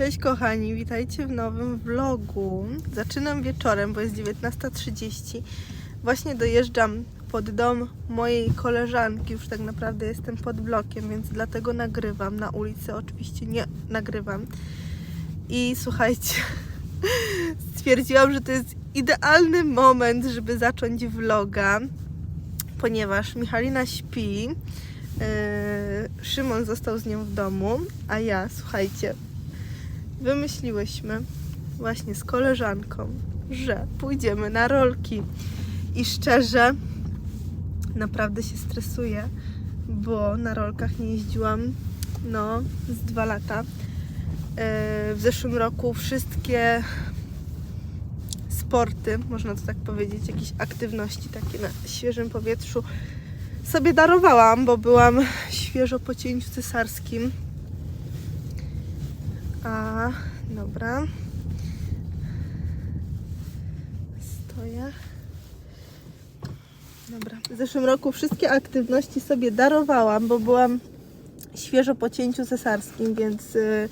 Cześć kochani, witajcie w nowym vlogu. Zaczynam wieczorem, bo jest 19.30. Właśnie dojeżdżam pod dom mojej koleżanki, już tak naprawdę jestem pod blokiem, więc dlatego nagrywam. Na ulicy oczywiście nie nagrywam. I słuchajcie, stwierdziłam, że to jest idealny moment, żeby zacząć vloga, ponieważ Michalina śpi. Yy, Szymon został z nią w domu, a ja, słuchajcie, wymyśliłyśmy właśnie z koleżanką, że pójdziemy na rolki. I szczerze, naprawdę się stresuję, bo na rolkach nie jeździłam no z dwa lata. Yy, W zeszłym roku wszystkie sporty, można to tak powiedzieć, jakieś aktywności takie na świeżym powietrzu sobie darowałam, bo byłam świeżo po cięciu cesarskim. A, dobra. Stoję. Dobra. W zeszłym roku wszystkie aktywności sobie darowałam, bo byłam świeżo po cięciu cesarskim, więc y,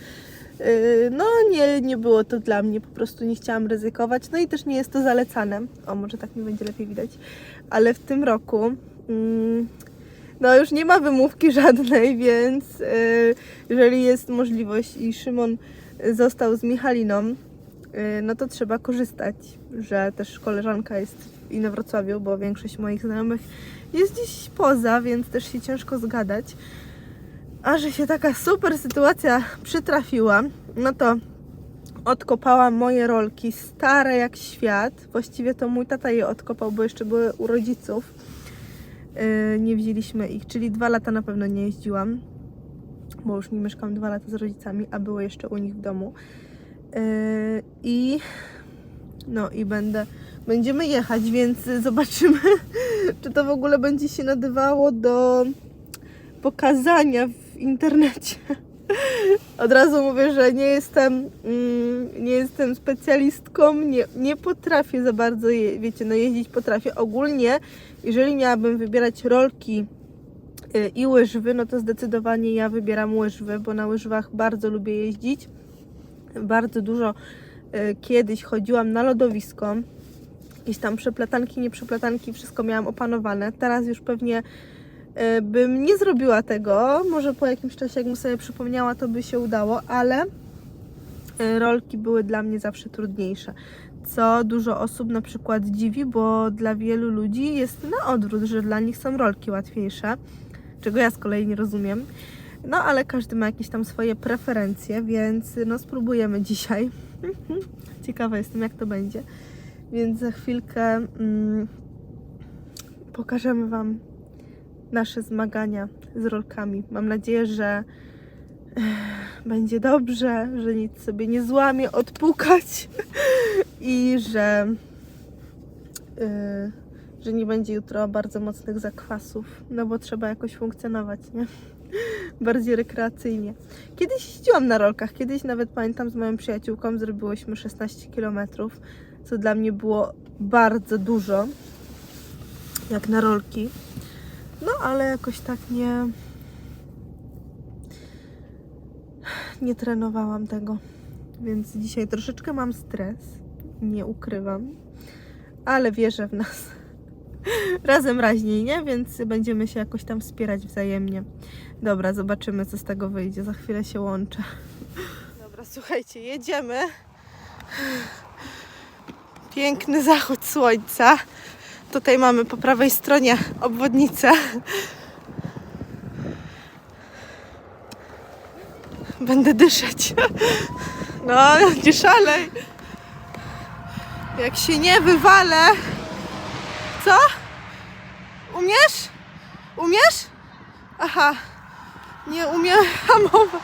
y, no nie, nie było to dla mnie, po prostu nie chciałam ryzykować. No i też nie jest to zalecane. O, może tak mi będzie lepiej widać. Ale w tym roku mm, no już nie ma wymówki żadnej, więc y, jeżeli jest możliwość i Szymon został z Michaliną, y, no to trzeba korzystać, że też koleżanka jest w Inowrocławiu, bo większość moich znajomych jest gdzieś poza, więc też się ciężko zgadać. A że się taka super sytuacja przytrafiła, no to odkopałam moje rolki, stare jak świat. Właściwie to mój tata je odkopał, bo jeszcze były u rodziców. Yy, nie wzięliśmy ich, czyli dwa lata na pewno nie jeździłam, bo już nie mieszkam dwa lata z rodzicami, a było jeszcze u nich w domu. Yy, I no i będę, będziemy jechać, więc zobaczymy, czy to w ogóle będzie się nadawało do pokazania w internecie. Od razu mówię, że nie jestem, mm, nie jestem specjalistką, nie, nie potrafię za bardzo, je, wiecie, no jeździć potrafię. Ogólnie, jeżeli miałabym wybierać rolki y, i łyżwy, no to zdecydowanie ja wybieram łyżwy, bo na łyżwach bardzo lubię jeździć. Bardzo dużo y, kiedyś chodziłam na lodowisko. Jakieś tam przepletanki, nieprzepletanki, wszystko miałam opanowane. Teraz już pewnie y, bym nie zrobiła tego. Może po jakimś czasie, jakbym sobie przypomniała, to by się udało, ale rolki były dla mnie zawsze trudniejsze. Co dużo osób na przykład dziwi, bo dla wielu ludzi jest na odwrót, że dla nich są rolki łatwiejsze, czego ja z kolei nie rozumiem. No ale każdy ma jakieś tam swoje preferencje, więc no spróbujemy dzisiaj. Ciekawa jestem, jak to będzie. Więc za chwilkę mm, pokażemy Wam nasze zmagania z rolkami. Mam nadzieję, że będzie dobrze, że nic sobie nie złamie, odpukać i że, y, że nie będzie jutro bardzo mocnych zakwasów, no bo trzeba jakoś funkcjonować, nie? Bardziej rekreacyjnie. Kiedyś jeździłam na rolkach, kiedyś nawet pamiętam z moją przyjaciółką zrobiłyśmy 16 km, co dla mnie było bardzo dużo, jak na rolki. No ale jakoś tak nie. Nie trenowałam tego. Więc dzisiaj troszeczkę mam stres. Nie ukrywam. Ale wierzę w nas. Razem raźniej, nie? Więc będziemy się jakoś tam wspierać wzajemnie. Dobra, zobaczymy, co z tego wyjdzie. Za chwilę się łączę. Dobra, słuchajcie, jedziemy. Piękny zachód słońca. Tutaj mamy po prawej stronie obwodnicę. Będę dyszeć. No, nie szalej. Jak się nie wywalę. Co? Umiesz? Umiesz? Aha. Nie umiem hamować.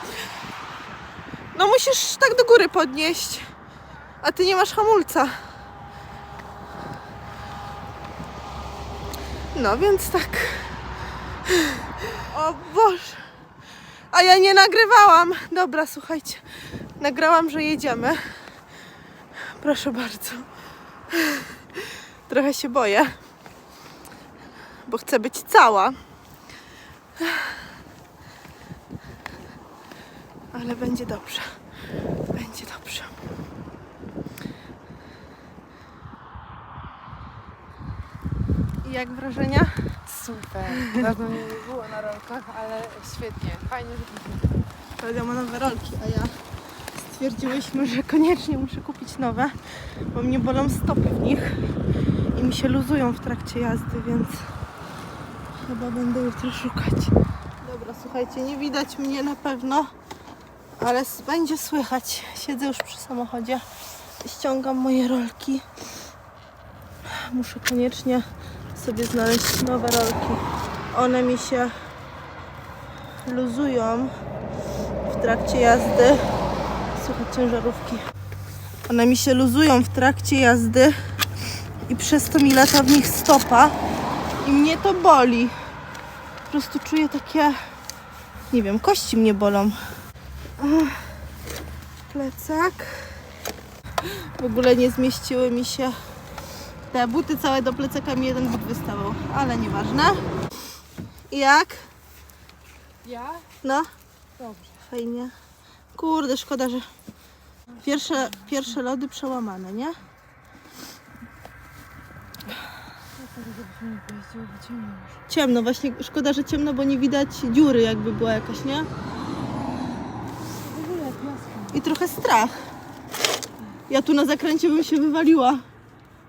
No musisz tak do góry podnieść. A ty nie masz hamulca. No więc tak. O Boże. A ja nie nagrywałam. Dobra, słuchajcie. Nagrałam, że jedziemy. Proszę bardzo. Trochę się boję, bo chcę być cała. Ale będzie dobrze. Będzie dobrze. I jak wrażenia? Super. Dawno mnie nie było na rolkach, ale świetnie. Fajnie, że Wiadomo, nowe rolki, a ja stwierdziłyśmy, że koniecznie muszę kupić nowe, bo mnie bolą stopy w nich i mi się luzują w trakcie jazdy, więc chyba będę jutro szukać. Dobra, słuchajcie, nie widać mnie na pewno, ale będzie słychać. Siedzę już przy samochodzie, ściągam moje rolki. Muszę koniecznie sobie znaleźć nowe rolki. One mi się luzują w trakcie jazdy. Słuchaj, ciężarówki. One mi się luzują w trakcie jazdy i przez to mi lata w nich stopa i mnie to boli. Po prostu czuję takie, nie wiem, kości mnie bolą. Plecak. W ogóle nie zmieściły mi się te buty całe do plecaka mi jeden but wystawał, ale nieważne. Jak? Ja? No, Dobrze. fajnie. Kurde, szkoda, że pierwsze, pierwsze lody przełamane, nie? Ciemno właśnie szkoda, że ciemno, bo nie widać dziury jakby była jakaś, nie? I trochę strach. Ja tu na zakręcie bym się wywaliła,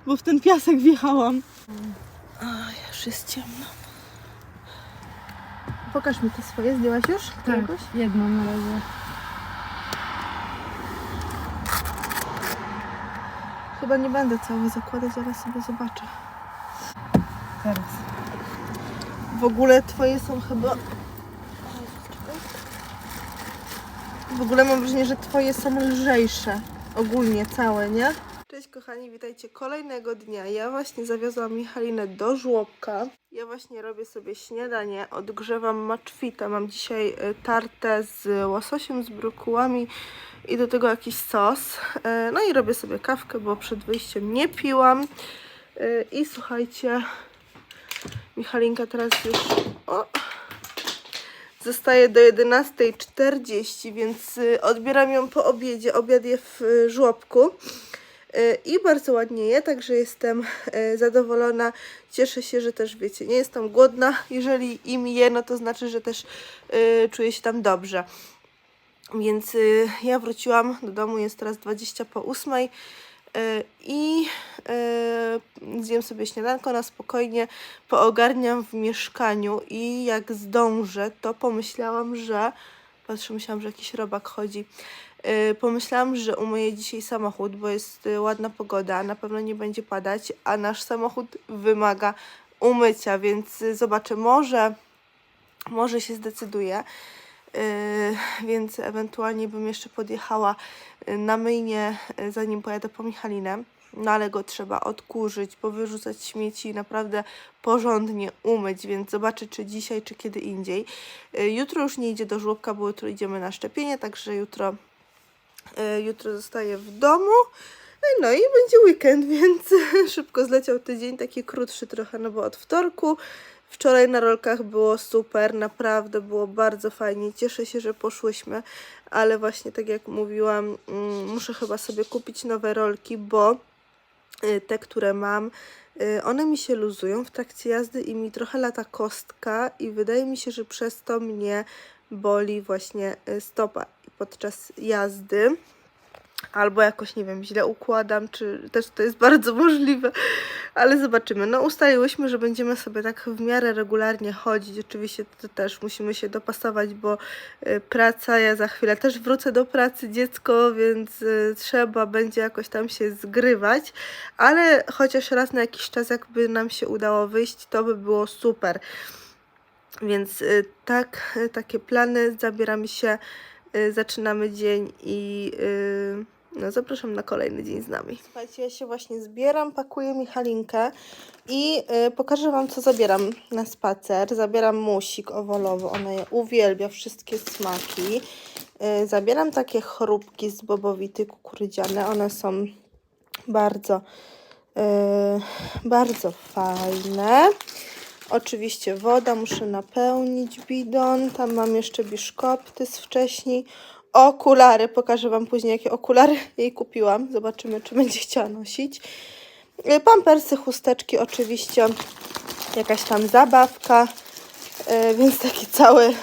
bo w ten piasek wjechałam. A, już jest ciemno. Pokaż mi te swoje, zdjęłaś już? Tak, Jakoś? jedną na razie. Chyba nie będę całe zakładać, zaraz sobie zobaczę. Teraz. W ogóle twoje są chyba. W ogóle mam wrażenie, że twoje są lżejsze. Ogólnie całe, nie? Cześć kochani, witajcie kolejnego dnia. Ja właśnie zawiozłam Michalinę do żłobka. Ja właśnie robię sobie śniadanie, odgrzewam maczwitę. Mam dzisiaj y, tartę z łososiem, z brokułami i do tego jakiś sos. E, No i robię sobie kawkę, bo przed wyjściem nie piłam. E, I słuchajcie, Michalinka teraz już o, zostaje do 11.40, więc y, odbieram ją po obiedzie. Obiad je w y, żłobku. Y, I bardzo ładnie je, także jestem y, zadowolona. Cieszę się, że też wiecie, nie jestem głodna. Jeżeli im je, no to znaczy, że też y, czuję się tam dobrze. Więc ja wróciłam do domu, jest teraz 20 po 8 y, i zjem sobie śniadanko na spokojnie, poogarniam w mieszkaniu i jak zdążę, to pomyślałam, że patrzę, myślałam, że jakiś robak chodzi. Y, pomyślałam, że umyję dzisiaj samochód, bo jest y, ładna pogoda, na pewno nie będzie padać, a nasz samochód wymaga umycia, więc y, zobaczę, może, może się zdecyduję. Więc ewentualnie bym jeszcze podjechała na myjnie, zanim pojadę po Michalinę. No ale go trzeba odkurzyć, powyrzucać śmieci, naprawdę porządnie umyć, więc zobaczę czy dzisiaj, czy kiedy indziej. Jutro już nie idzie do żłobka, bo jutro idziemy na szczepienie, także jutro, jutro zostaję w domu. No i będzie weekend, więc szybko zleciał tydzień, taki krótszy trochę, no bo od wtorku. Wczoraj na rolkach było super, naprawdę było bardzo fajnie. Cieszę się, że poszłyśmy, ale właśnie tak jak mówiłam, mm, muszę chyba sobie kupić nowe rolki, bo y, te, które mam, one mi się luzują w trakcie jazdy i mi trochę lata kostka i wydaje mi się, że przez to mnie boli właśnie stopa podczas jazdy. Albo jakoś, nie wiem, źle układam, czy też to jest bardzo możliwe, ale zobaczymy. No ustaliłyśmy, że będziemy sobie tak w miarę regularnie chodzić. Oczywiście to też musimy się dopasować, bo y, praca, ja za chwilę też wrócę do pracy, dziecko, więc y, trzeba będzie jakoś tam się zgrywać, ale chociaż raz na jakiś czas jakby nam się udało wyjść, to by było super. Więc y, tak, takie plany, zabieramy się, zaczynamy dzień i y, no, zapraszam na kolejny dzień z nami. Słuchajcie, ja się właśnie zbieram, pakuję Michalinkę i y, pokażę Wam, co zabieram na spacer. Zabieram musik owalowy, ona je uwielbia, wszystkie smaki. Y, zabieram takie chrupki z bobowity kukurydziane, one są bardzo, y, bardzo fajne. Oczywiście woda, muszę napełnić bidon. Tam mam jeszcze biszkopty z wcześniej. Okulary, pokażę Wam później, jakie okulary jej kupiłam. Zobaczymy, czy będzie chciała nosić. Y, Pampersy, chusteczki oczywiście. jakaś tam zabawka, y, więc taki cały,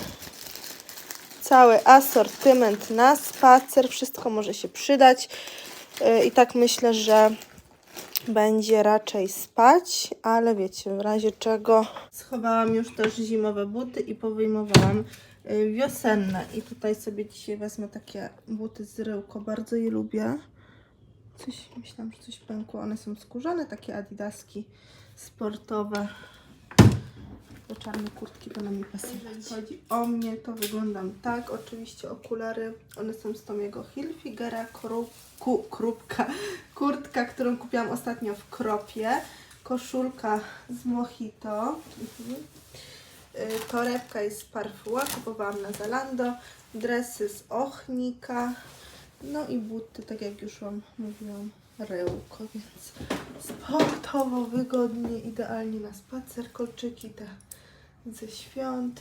cały asortyment na spacer. Wszystko może się przydać. Y, I tak myślę, że będzie raczej spać, ale wiecie, w razie czego. Schowałam już też zimowe buty i powyjmowałam y, wiosenne. I tutaj sobie dzisiaj wezmę takie buty z ryłko, bardzo je lubię. Coś, myślałam, że coś pękło. One są skórzane, takie adidaski sportowe. Te czarne kurtki będą mi pasować. Jeżeli chodzi o mnie, to wyglądam tak. Oczywiście okulary, one są z Tomiego Hilfigera, kru, ku, krupka, kurtka, którą kupiłam ostatnio w Kropie, koszulka z Mojito, mhm. Torebka jest z Parfuła, kupowałam na Zalando, dresy z Ochnika, no i buty, tak jak już Wam mówiłam, rełko, więc sportowo, wygodnie, idealnie na spacer, kolczyki te ze świąt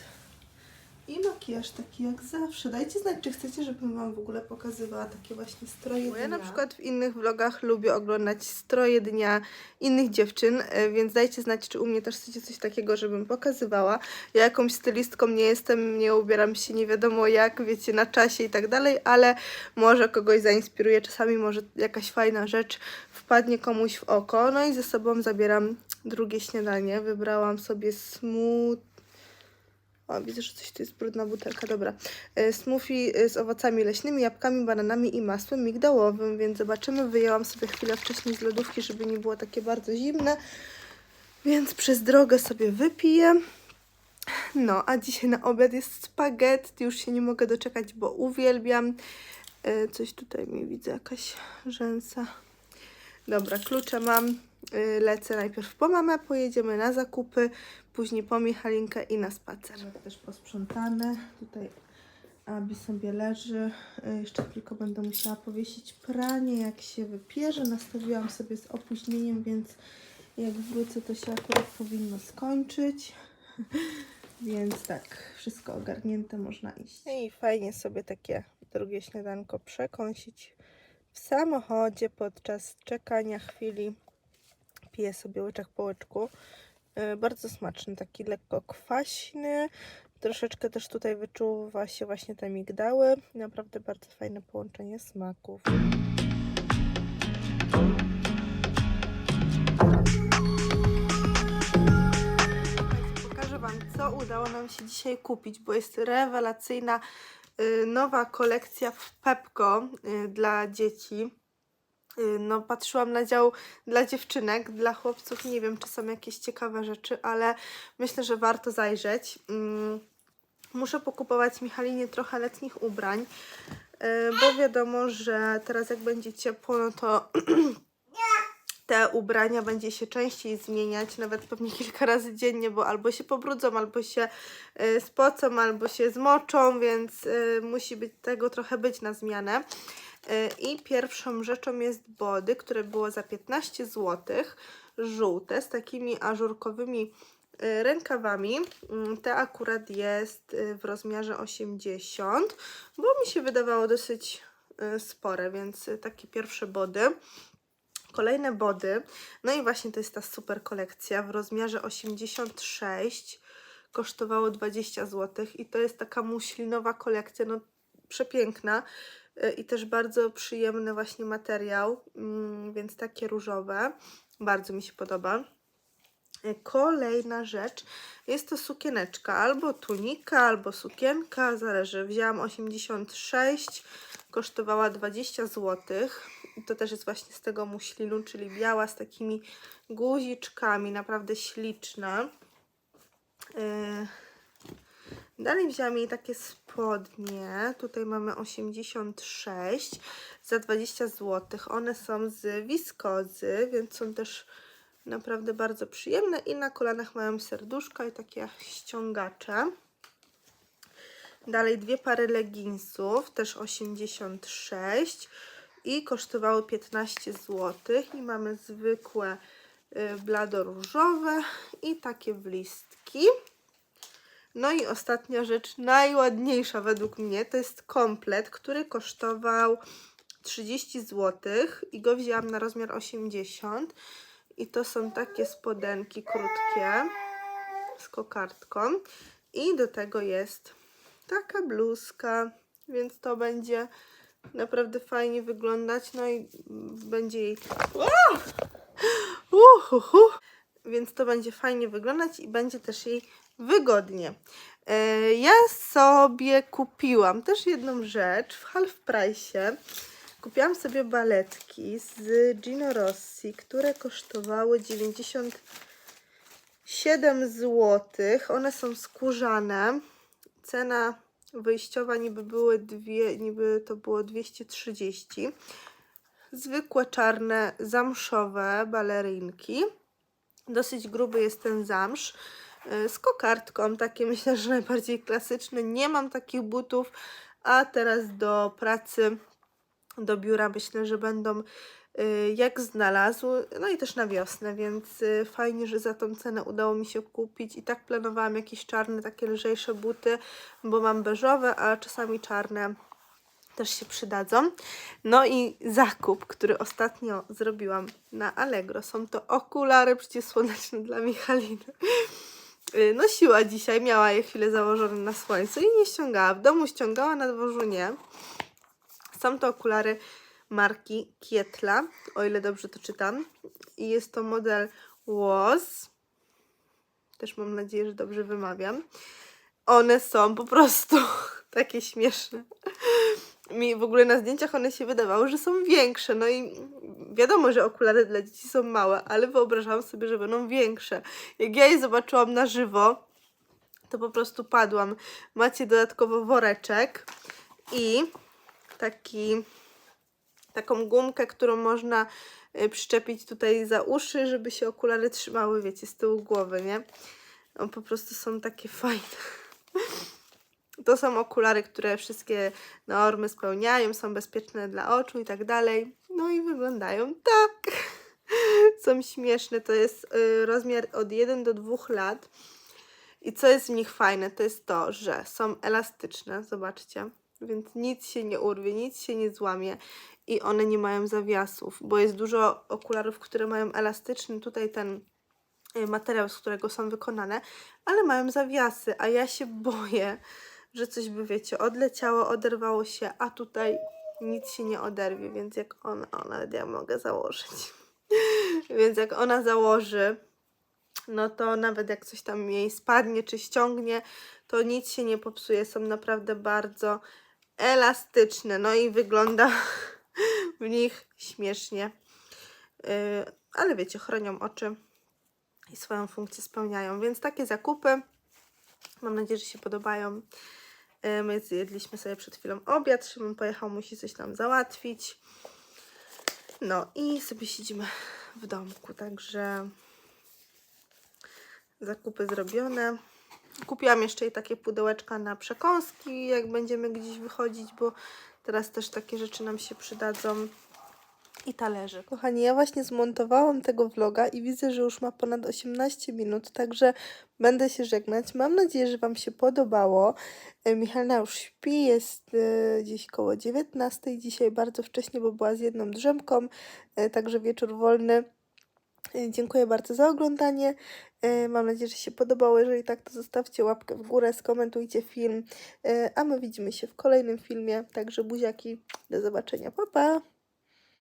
i makijaż taki jak zawsze. Dajcie znać, czy chcecie, żebym Wam w ogóle pokazywała takie właśnie stroje dnia. Ja na przykład w innych vlogach lubię oglądać stroje dnia innych dziewczyn, e, więc dajcie znać, czy u mnie też chcecie coś takiego, żebym pokazywała. Ja jakąś stylistką nie jestem, nie ubieram się nie wiadomo jak, wiecie, na czasie i tak dalej, ale może kogoś zainspiruje, czasami może jakaś fajna rzecz wpadnie komuś w oko. No i ze sobą zabieram drugie śniadanie. Wybrałam sobie smooth o, widzę, że coś tu jest brudna butelka, dobra. E, Smoothie e, z owocami leśnymi, jabłkami, bananami i masłem migdałowym, więc zobaczymy. Wyjęłam sobie chwilę wcześniej z lodówki, żeby nie było takie bardzo zimne. Więc przez drogę sobie wypiję. No, a dzisiaj na obiad jest spaghetti. Już się nie mogę doczekać, bo uwielbiam. E, Coś tutaj mi widzę, jakaś rzęsa. Dobra, klucze mam. Y, Lecę najpierw po mamę, pojedziemy na zakupy, później po Michalinkę i na spacer. Też posprzątane. Tutaj Abi sobie leży. Y, Jeszcze tylko będę musiała powiesić pranie, jak się wypierze. Nastawiłam sobie z opóźnieniem, więc jak wrócę, to się akurat powinno skończyć. Więc tak, wszystko ogarnięte, można iść. No I fajnie sobie takie drugie śniadanko przekąsić w samochodzie podczas czekania chwili. Piję sobie łyczek po łyczku. Yy, Bardzo smaczny, taki lekko kwaśny. Troszeczkę też tutaj wyczuwa się właśnie te migdały. Naprawdę bardzo fajne połączenie smaków. Pokażę Wam, co udało nam się dzisiaj kupić, bo jest rewelacyjna y, nowa kolekcja w Pepko y, dla dzieci. Y, No, patrzyłam na dział dla dziewczynek, dla chłopców nie wiem, czy są jakieś ciekawe rzeczy, ale myślę, że warto zajrzeć. Mm, Muszę pokupować Michalinie trochę letnich ubrań, y, bo wiadomo, że teraz jak będzie ciepło, no to te ubrania będzie się częściej zmieniać, nawet pewnie kilka razy dziennie, bo albo się pobrudzą, albo się y, spocą, albo się zmoczą, więc musi być tego trochę być na zmianę. Y, I pierwszą rzeczą jest body, które było za 15 zł, żółte, z takimi ażurkowymi y, rękawami. Mm, Te akurat jest y, w rozmiarze 80, bo mi się wydawało dosyć spore, więc takie pierwsze body. Kolejne body, no i właśnie to jest ta super kolekcja w rozmiarze 86, kosztowało 20 zł i to jest taka muślinowa kolekcja, no przepiękna i też bardzo przyjemny właśnie materiał, mm, więc takie różowe, bardzo mi się podoba. Y, Kolejna rzecz jest to sukieneczka, albo tunika, albo sukienka, zależy. Wzięłam 86, kosztowała 20 zł. To też jest właśnie z tego muślinu, czyli biała z takimi guziczkami, naprawdę śliczna. Yy. Dalej wzięłam jej takie spodnie. Tutaj mamy 86 za 20 zł. One są z wiskozy, więc są też naprawdę bardzo przyjemne i na kolanach mają serduszka i takie ściągacze. Dalej dwie pary leginsów, też 86 i kosztowały 15 zł. I mamy zwykłe y, bladoróżowe i takie w listki. No i ostatnia rzecz, najładniejsza według mnie, to jest komplet, który kosztował 30 zł i go wzięłam na rozmiar 80. I to są takie spodenki krótkie. z kokardką i do tego jest taka bluzka, więc to będzie naprawdę fajnie wyglądać, no i będzie jej... Więc to będzie fajnie wyglądać i będzie też jej wygodnie. E, Ja sobie kupiłam też jedną rzecz w half price. Kupiłam sobie baletki z Gino Rossi, które kosztowały 97 zł. One są skórzane. Cena wyjściowa niby były dwie, niby to było 230. Zwykłe czarne zamszowe balerynki. Dosyć gruby jest ten zamsz. Y, Z kokardką, takie myślę, że najbardziej klasyczne. Nie mam takich butów, a teraz do pracy, do biura myślę, że będą y, jak znalazł. No i też na wiosnę, więc y, fajnie, że za tą cenę udało mi się kupić. I tak planowałam jakieś czarne, takie lżejsze buty, bo mam beżowe, a czasami czarne też się przydadzą. No i zakup, który ostatnio zrobiłam na Allegro, są to okulary przeciwsłoneczne dla Michaliny. Y, Nosiła dzisiaj, miała je chwilę założone na słońcu i nie ściągała. W domu ściągała, na dworzu nie. Są to okulary marki Kietla, o ile dobrze to czytam. I jest to model WOS. Też mam nadzieję, że dobrze wymawiam. One są po prostu takie śmieszne mi w ogóle na zdjęciach one się wydawały, że są większe. No i wiadomo, że okulary dla dzieci są małe, ale wyobrażałam sobie, że będą większe. Jak ja je zobaczyłam na żywo, to po prostu padłam. Macie dodatkowo woreczek i taki, taką gumkę, którą można y, przyczepić tutaj za uszy, żeby się okulary trzymały, wiecie, z tyłu głowy, nie? No, po prostu są takie fajne. To są okulary, które wszystkie normy spełniają, są bezpieczne dla oczu i tak dalej. No i wyglądają tak. Są śmieszne. To jest y, rozmiar od 1 do 2 lat. I co jest w nich fajne, to jest to, że są elastyczne, zobaczcie, więc nic się nie urwie, nic się nie złamie i one nie mają zawiasów, bo jest dużo okularów, które mają elastyczny tutaj ten y, materiał, z którego są wykonane, ale mają zawiasy, a ja się boję, że coś by, wiecie, odleciało, oderwało się, a tutaj nic się nie oderwie, więc jak ona, o, nawet ja mogę założyć. więc jak ona założy, no to nawet jak coś tam jej spadnie czy ściągnie, to nic się nie popsuje. Są naprawdę bardzo elastyczne. No i wygląda w nich śmiesznie. Yy, ale wiecie, chronią oczy i swoją funkcję spełniają. Więc takie zakupy. Mam nadzieję, że się podobają. Yy, My zjedliśmy sobie przed chwilą obiad. Szymon pojechał, musi coś tam załatwić. No i sobie siedzimy w domku, także zakupy zrobione. Kupiłam jeszcze jej takie pudełeczka na przekąski, jak będziemy gdzieś wychodzić, bo teraz też takie rzeczy nam się przydadzą. I talerze. Kochani, ja właśnie zmontowałam tego vloga i widzę, że już ma ponad 18 minut, także będę się żegnać. Mam nadzieję, że Wam się podobało. E, Michalina już śpi, jest e, gdzieś koło 19 dzisiaj, bardzo wcześnie, bo była z jedną drzemką, e, także wieczór wolny. Dziękuję bardzo za oglądanie. Mam nadzieję, że się podobało. Jeżeli tak, to zostawcie łapkę w górę, skomentujcie film, a my widzimy się w kolejnym filmie. Także buziaki, do zobaczenia, pa pa!